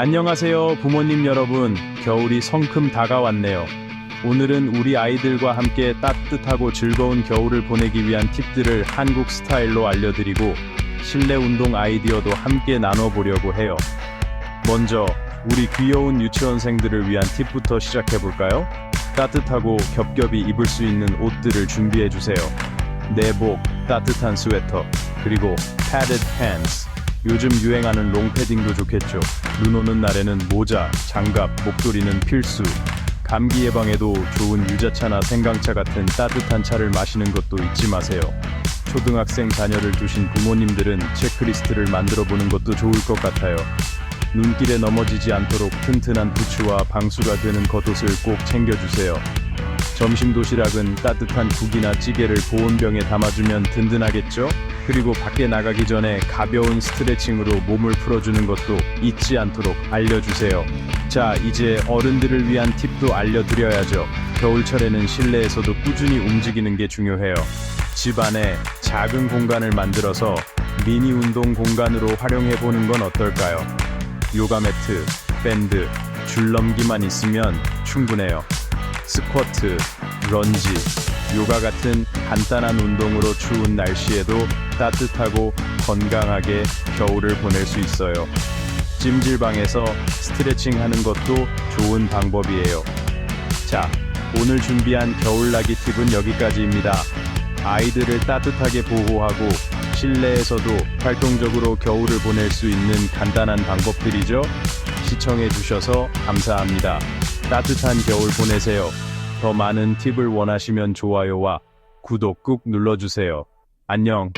안녕하세요, 부모님 여러분. 겨울이 성큼 다가왔네요. 오늘은 우리 아이들과 함께 따뜻하고 즐거운 겨울을 보내기 위한 팁들을 한국 스타일로 알려드리고 실내 운동 아이디어도 함께 나눠보려고 해요. 먼저 우리 귀여운 유치원생들을 위한 팁부터 시작해볼까요? 따뜻하고 겹겹이 입을 수 있는 옷들을 준비해주세요. 내복, 따뜻한 스웨터, 그리고 padded pants. 요즘 유행하는 롱패딩도 좋겠죠. 눈 오는 날에는 모자, 장갑, 목도리는 필수. 감기 예방에도 좋은 유자차나 생강차 같은 따뜻한 차를 마시는 것도 잊지 마세요. 초등학생 자녀를 두신 부모님들은 체크리스트를 만들어 보는 것도 좋을 것 같아요. 눈길에 넘어지지 않도록 튼튼한 부츠와 방수가 되는 겉옷을 꼭 챙겨주세요. 점심 도시락은 따뜻한 국이나 찌개를 보온병에 담아주면 든든하겠죠? 그리고 밖에 나가기 전에 가벼운 스트레칭으로 몸을 풀어주는 것도 잊지 않도록 알려주세요. 자, 이제 어른들을 위한 팁도 알려드려야죠. 겨울철에는 실내에서도 꾸준히 움직이는 게 중요해요. 집 안에 작은 공간을 만들어서 미니 운동 공간으로 활용해 보는 건 어떨까요? 요가 매트, 밴드, 줄넘기만 있으면 충분해요. 스쿼트, 런지, 요가 같은 간단한 운동으로 추운 날씨에도 따뜻하고 건강하게 겨울을 보낼 수 있어요. 찜질방에서 스트레칭 하는 것도 좋은 방법이에요. 자, 오늘 준비한 겨울나기 팁은 여기까지입니다. 아이들을 따뜻하게 보호하고 실내에서도 활동적으로 겨울을 보낼 수 있는 간단한 방법들이죠. 시청해 주셔서 감사합니다. 따뜻한 겨울 보내세요. 더 많은 팁을 원하시면 좋아요와 구독 꾹 눌러주세요. 안녕.